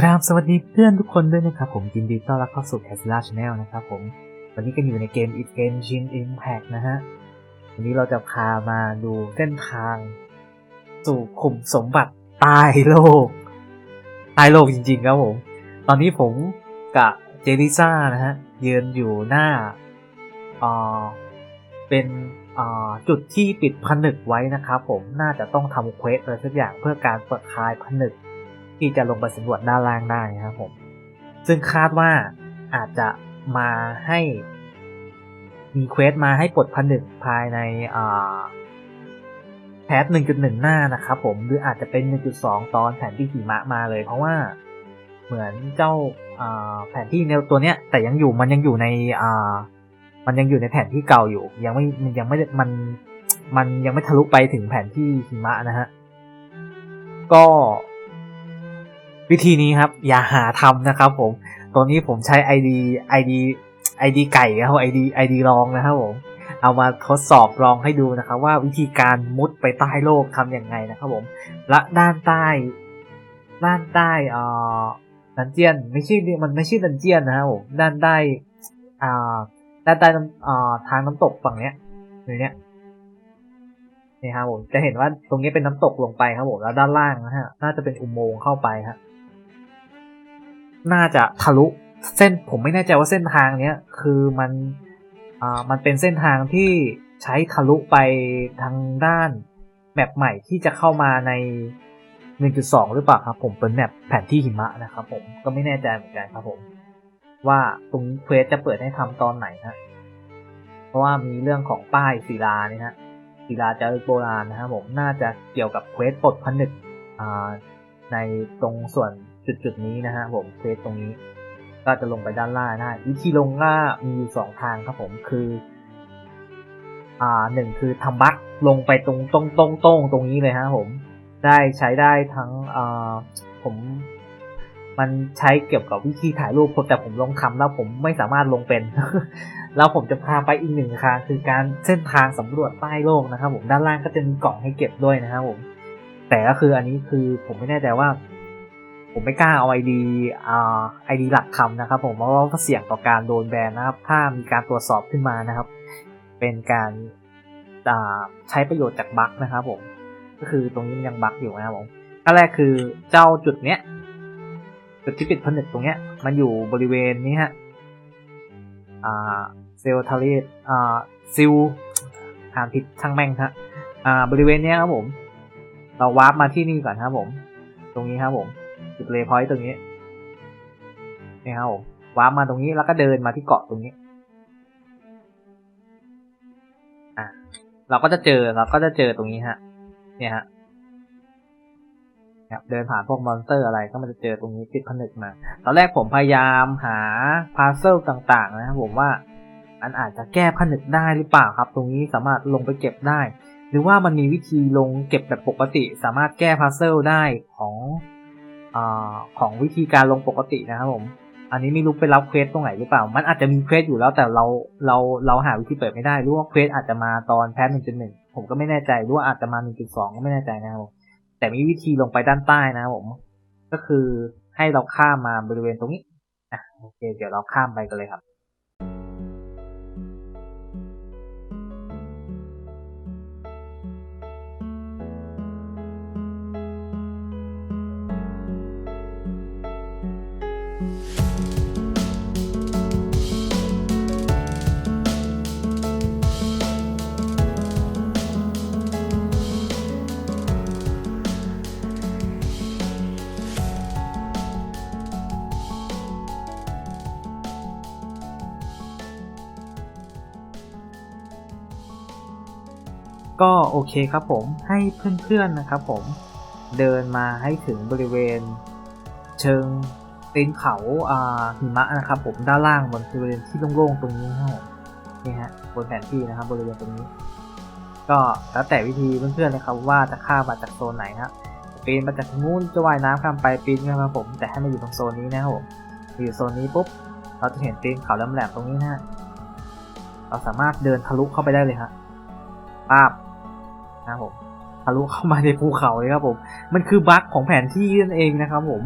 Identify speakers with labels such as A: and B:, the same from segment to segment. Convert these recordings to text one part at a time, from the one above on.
A: กราบสวัสดีเพื่อนทุกคนด้วยนะครับผมยินดีต้อนรับเข้าสู่ c a s l a Channel นะครับผม วันนี้กันอยู่ในเกม It Genshin Impact นะฮะ วันนี้เราจะพามาดูเส้นทาง สู่ขุมสมบัติใต้โลกใต้โลกจริงๆครับผม ตอนนี้ผมกับเจลิซ่านะฮะยืนอยู่หน้าอ่าเป็นอ่าจุดที่ปิดผนึกไว้นะครับผมน่าจะต้องทำเควสอะไรสักอย่างเพื่อการเปิดคลายผนึก ที่จะลงไปสำรวจด้านล่างได้ครับผม ซึ่งคาดว่าอาจจะมาให้มีเควสมาให้ปลดผนึกภายในอ่าแพท 1.1 หน้านะครับผมหรืออาจจะเป็น 1.2 ตอนแผนที่หิมะมาเลย เพราะว่าเหมือนเจ้าแผนที่แนวตัวเนี้ย แต่ยังอยู่มันยังอยู่ในมันยังอยู่ในแผนที่เก่าอยู่ ยังไม่มันยังไม่มันมันยังไม่ทะลุไปถึงแผนที่หิมะนะฮะก็ วิธีนี้ครับ อย่าหาทำนะครับผม ตัวนี้ผมใช้ ID ID ID ไก่ครับ ID ID ลองนะครับผม เอามาทดสอบลองให้ดูนะครับว่าวิธีการมุดไปใต้โลกทำยังไงนะครับผม และด้านใต้ ด้านใต้เอ่อดันเจียน ไม่ใช่มันไม่ใช่ดันเจียนนะครับผมด้านใต้อ่าด้านใต้น้ำอ่าทางน้ำตกฝั่งเนี้ยในเนี้ยนี่ครับผมจะเห็นว่าตรงนี้เป็นน้ำตกลงไปครับผมแล้วด้านล่างนะฮะน่าจะเป็นอุโมงค์เข้าไปครับ น่าจะทะลุเส้นผมไม่แน่ใจว่าเส้นทางเนี้ยคือมันอ่ามันเป็นเส้นทางที่ใช้ทะลุไปทางด้านแมปใหม่ที่จะเข้ามาใน 1.2 หรือเปล่าครับผมเป็นแมปแผนที่หิมะนะครับผมก็ไม่แน่ใจเหมือนกันครับผม ว่าตรงเควสจะเปิดให้ทำตอนไหนนะเพราะว่ามีเรื่องของป้ายศิลานี่ฮะศิลาจารึกโบราณนะครับผมน่าจะเกี่ยวกับเควสปลดผนึกอ่าในตรงส่วน จุดจุดๆนี้นะฮะผมเควสตรงนี้ ก็จะลงไปด้านล่างได้วิธีลงก็มีอยู่สองทางครับผมคือ อ่าหนึ่งคือทำบัคลงไปตรงตรงตรงตรงตรงนี้เลยฮะผมได้ใช้ได้ทั้งอ่าผมมันใช้เกี่ยวกับวิธีถ่ายรูปแต่ผมลงทำแล้วผมไม่สามารถลงเป็น แล้วผมจะพาไปอีกหนึ่งทางคือการเส้นทางสำรวจใต้โลกนะครับผมด้านล่างก็จะมีกล่องให้เก็บด้วยนะครับผม แต่ก็คืออันนี้คือผมไม่แน่ใจว่า ผมไม่กล้าเอาไอดีอ่าไอดีหลักทำนะครับผมเพราะว่าเสี่ยงต่อการโดนแบนนะครับ ถ้ามีการตรวจสอบขึ้นมานะครับ เป็นการใช้ประโยชน์จากบั๊กนะครับผม ก็คือตรงนี้มันยังบั๊กอยู่นะครับผมขั้นแรกคือเจ้าจุดเนี้ยจุดที่ปิดผนึกตรงเนี้ย มันอยู่บริเวณนี้ฮะอ่าเซลทารีอ่าซิลอ่านผิดช่างแม่งฮะอ่าบริเวณเนี้ยครับผม เราวาร์ปมาที่นี่ก่อนครับผม ตรงนี้ครับผม จุดเลพอยต์ตรงนี้นี่ครับผมวาร์ปมาตรงนี้แล้วก็เดินมาที่เกาะตรงนี้อะเราก็จะเจอเราก็จะเจอตรงนี้ฮะ เนี่ยฮะเดินผ่านพวกมอนสเตอร์อะไรก็มันจะเจอตรงนี้ติดผนึกมา ตอนแรกผมพยายามหาพาร์เซลต่างๆ นะครับผมว่ามันอาจจะแก้ผนึกได้หรือเปล่าครับ ตรงนี้สามารถลงไปเก็บได้ หรือว่ามันมีวิธีลงเก็บแบบปกติ สามารถแก้พาร์เซลได้ของ อของวิธีการลงปกตินะครับผม อันนี้ไม่รู้ไปรับเควสตรงไหนหรือเปล่า มันอาจจะมีเควสอยู่แล้วแต่เราเราเราหาวิธีเปิดไม่ได้หรือว่าเควสอาจจะมาตอนแพทหนึ่งจุดหนึ่งผมก็ไม่แน่ใจหรือว่าอาจจะมาหนึ่งจุดสองก็ไม่แน่ใจนะครับผมแต่มีวิธีลงไปด้านใต้นะครับผม ก็คือให้เราข้ามมาบริเวณตรงนี้อะโอเค เดี๋ยวเราข้ามไปกันเลยครับ ก็โอเคครับผมให้เพื่อนๆนะครับผมเดินมาให้ถึงบริเวณ เชิงตีนเขาอ่าหิมะนะครับผมด้านล่างบนบริเวณที่โล่งๆตรงนี้ครับผมนี่ฮะบนแผนที่นะครับบริเวณตรงนี้ ก็แล้วแต่วิธีเพื่อนๆนะครับว่าจะข้ามมาจากโซนไหนครับปีนมาจากทางนู้นจะว่ายน้ำข้ามไปปีนครับผมแต่ให้มาอยู่ตรงโซนนี้นะครับผมอยู่โซนนี้ปุ๊บเราจะเห็นตีนเขาแหลมๆตรงนี้นะฮะเราสามารถเดินทะลุเข้าไปได้เลยฮะป้าบ นะครับผมทะลุเข้ามาในภูเขาเลยครับผม มันคือบั๊กของแผนที่นั่นเองนะครับผม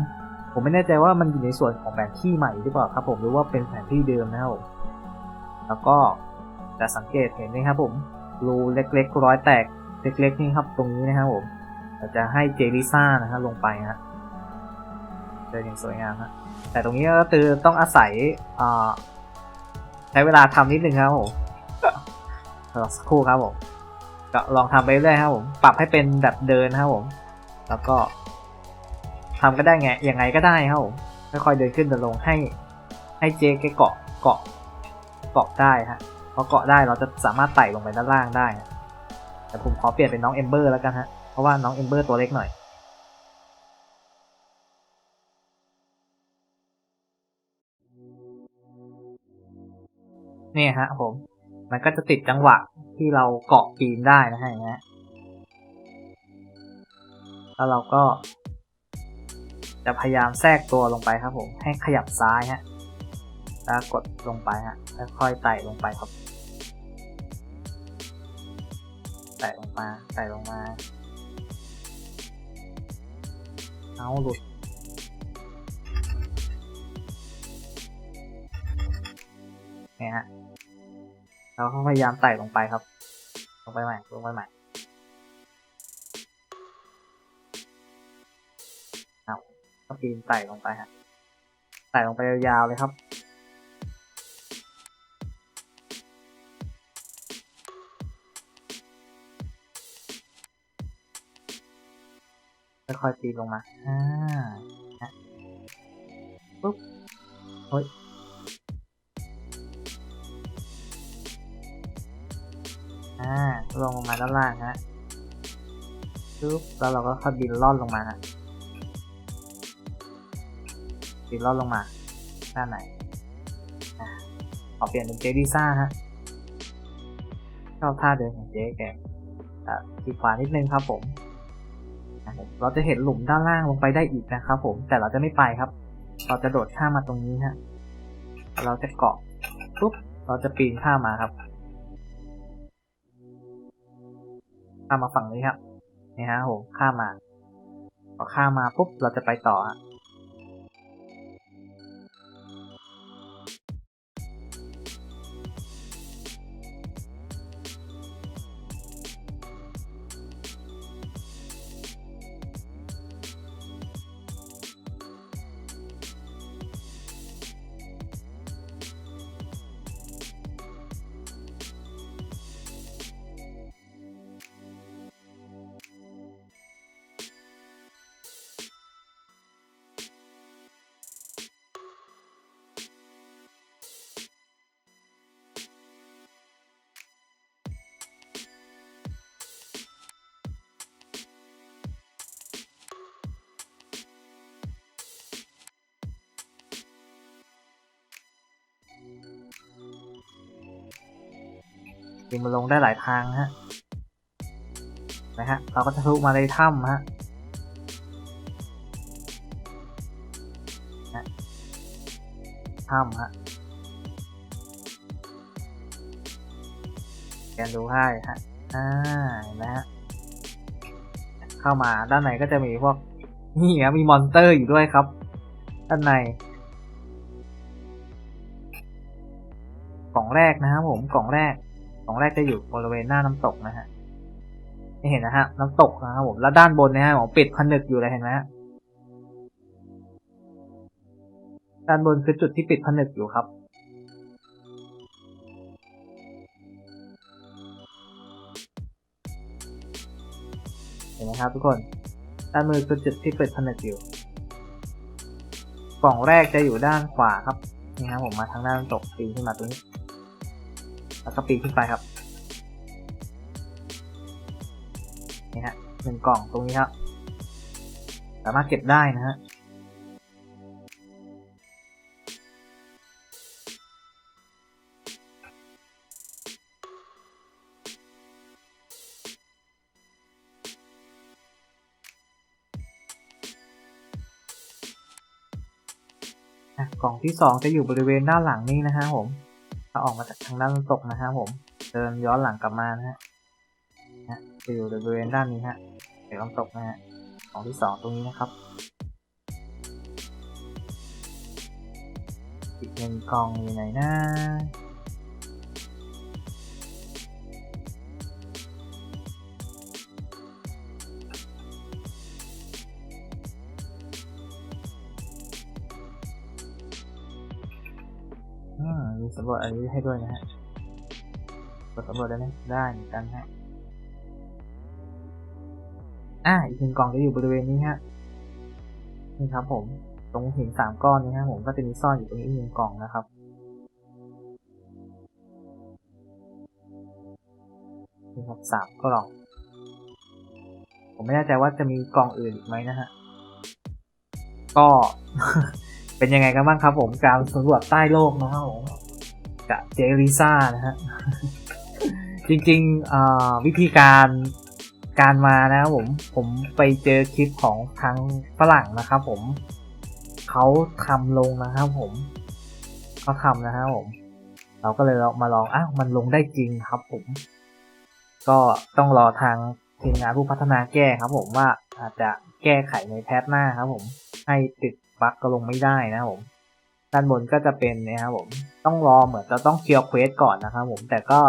A: ผมไม่แน่ใจว่ามันอยู่ในส่วนของแผนที่ใหม่หรือเปล่าครับผมหรือว่าเป็นแผนที่เดิมนะครับผมแล้วก็จะสังเกตเห็นไหมครับผมรูเล็กๆร้อยแตกเล็กๆนี่ครับตรงนี้นะครับผมเราจะให้เจลิซ่านะฮะลงไปฮะเจออย่างสวยงามฮะแต่ตรงนี้ก็คือต้องอาศัยใช้เวลาทำนิดนึงครับผมรอสักครู่ครับผม ก็ลองทำไปเรื่อยครับผมปรับให้เป็นแบบเดินครับผม แล้วก็ทำก็ได้ไงยังไงก็ได้ครับผมค่อยๆเดินขึ้นเดินลงให้ ให้เจแกเกาะเกาะเกาะได้ฮะพอเกาะได้เราจะสามารถไต่ลงไปด้านล่างได้ แต่ผมขอเปลี่ยนเป็นน้องเอมเบอร์แล้วกันฮะเพราะว่าน้องเอมเบอร์ตัวเล็กหน่อยเนี่ยฮะผม มันก็จะติดจังหวะที่เราเกาะปีนได้นะฮะอย่างเงี้ยแล้วเราก็ จะพยายามแทรกตัวลงไปครับผมให้ขยับซ้ายฮะแล้วกดลงไปฮะค่อยๆไต่ลงไปครับไต่ลงมาไต่ลงมาเอาหลุดเนี่ยฮะ เราก็พยายามไต่ลงไปครับ ลงไปใหม่ ลงไปใหม่เอาก็ปีนไต่ลงไปฮะไต่ลงไปยาวๆเลยครับค่อยๆปีนลงมาอ่าฮะปุ๊บเฮ้ย อ่าลงลงมาด้านล่างฮะปุ๊บแล้วเราก็ค่อยบินล่อนลงมาฮะบินล่อนลงมาด้านไหนขอเปลี่ยนเป็นเจดิซ่าฮะชอบท่าเดินของเจ๊แกอะทีขวานิดนึงครับผม เราจะเห็นหลุมด้านล่างลงไปได้อีกนะครับผม แต่เราจะไม่ไปครับ เราจะโดดข้ามมาตรงนี้ฮะ เราจะเกาะปุ๊บ เราจะปีนข้ามมาครับ ข้ามมาฝั่งนี้ครับนี่ฮะผมข้ามมาพอข้ามมาปุ๊บเราจะไปต่อ กินมาลงได้หลายทางฮะนะฮะเราก็จะทะลุมาในถ้ำฮะถ้ำฮะแกนดูให้ฮะอ่าเห็นไหมฮะเข้ามาด้านในก็จะมีพวกนี่ครับมีมอนเตอร์อยู่ด้วยครับ ด้านในกล่องแรกนะครับผมกล่องแรก กล่องแรกจะอยู่บริเวณหน้าน้ำตกนะฮะเห็นนะฮะน้ำตกนะครับผมแล้วด้านบนนะฮะผมปิดผนึกอยู่เลยเห็นไหมฮะด้านบนคือจุดที่ปิดผนึกอยู่ครับเห็นไหมครับทุกคนด้านมือคือจุดที่ปิดผนึกอยู่กล่องแรกจะอยู่ด้านขวาครับนี่ครับผมมาทางด้านน้ำตกปีนขึ้นมาตรงนี้ แล้วก็ปีนขึ้นไปครับ กล่องตรงนี้ครับ สามารถเก็บได้นะฮะกล่องที่สองจะอยู่บริเวณด้านหลังนี้นะฮะผม ถ้าออกมาจากทางด้านตกนะฮะผม เดินย้อนหลังกลับมานะฮะจะอยู่บริเวณด้านนี้ฮะ ดี๋ยวน้ำตกนะฮะกล่องที่สองตรงนี้นะครับ อีกหนึ่งกล่องอยู่ไหนนะอ่ามีสำรวจอันนี้ให้ด้วยนะฮะกดสำรวจได้ไหมได้เหมือนกันฮะ อ่าอีกหนึ่งกล่องจะอยู่บริเวณนี้ฮะนี่ครับ ผม ตรงหินสามก้อนนี้ฮะผมก็จะมีซ่อนอยู่ตรงนี้อีกหนึ่งกล่องนะครับนี่ครับสามกล่อง ผมไม่แน่ใจว่าจะมีกล่องอื่นอีกไหมนะฮะก็เป็นยังไงกันบ้างครับผมการสำรวจใต้โลกนะครับผมกับเจริซ่านะฮะจริงๆอ่าวิธีการ การมานะครับผมผมไปเจอคลิปของทางฝรั่งนะครับผมเขาทำลงนะครับผมเขาทำนะครับผม เราก็เลยมาลองอ้าวมันลงได้จริงครับผม ก็ต้องรอทางทีมงานผู้พัฒนาแก้ครับผมว่าอาจจะแก้ไขในแพทหน้าครับผม ให้ติดบั๊กก็ลงไม่ได้นะครับผม ด้านบนก็จะเป็นนะครับผม ต้องรอเหมือนจะต้องเคลียร์เควสก่อนนะครับผมแต่ก็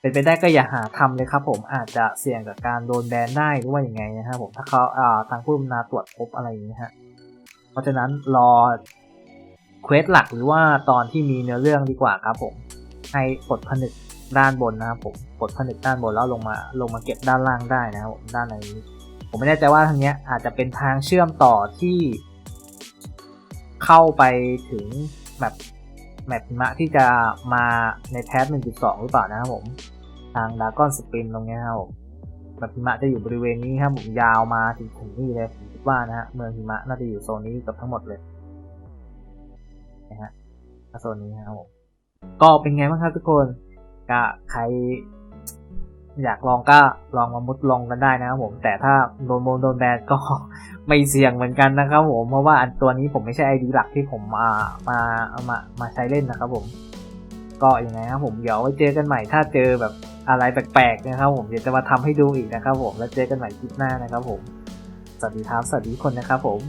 A: เป็นไปได้ก็อย่าหาทำเลยครับผมอาจจะเสี่ยงกับการโดนแบนได้หรือว่าอย่างไงนะครับผมถ้าเขาอ่าทางผู้บัญชาการตรวจพบอะไรอย่างนี้ฮะเพราะฉะนั้นรอเควสหลักหรือว่าตอนที่มีเนื้อเรื่องดีกว่าครับผมให้กดผนึกด้านบนนะครับผมกดผนึกด้านบนแล้วลงมาลงมาเก็บด้านล่างได้นะครับผมด้านในนี้ผมไม่แน่ใจว่าทางเนี้ยอาจจะเป็นทางเชื่อมต่อที่ เข้าไปถึงแบบ แมปหิมะที่จะมาในแพท 1.2 หรือเปล่านะครับผม ทางดากอนสปินตรงเนี้ยนะครับผมแมปหิมะจะอยู่บริเวณนี้ครับผมยาวมาถึงถึงนี่เลยผมคิดว่านะฮะเมืองหิมะน่าจะอยู่โซนนี้กับทั้งหมดเลยนะฮะโซนนี้นะครับผมก็เป็นไงบ้างครับทุกคนก็ใคร อยากลองก็ลองมามุดลองกันได้นะครับผม แต่ถ้าโดนโมนโดนแบนก็ไม่เสี่ยงเหมือนกันนะครับผม เพราะว่าอันตัวนี้ผมไม่ใช่ไอดีหลักที่ผมมามามามาใช้เล่นนะครับผม ก็ยังไงครับผมเดี๋ยวไว้เจอกันใหม่ถ้าเจอแบบอะไรแปลกๆนะครับผมเดี๋ยวจะมาทำให้ดูอีกนะครับผมแล้วเจอกันใหม่คลิปหน้านะครับผมสวัสดีครับสวัสดีคนนะครับผม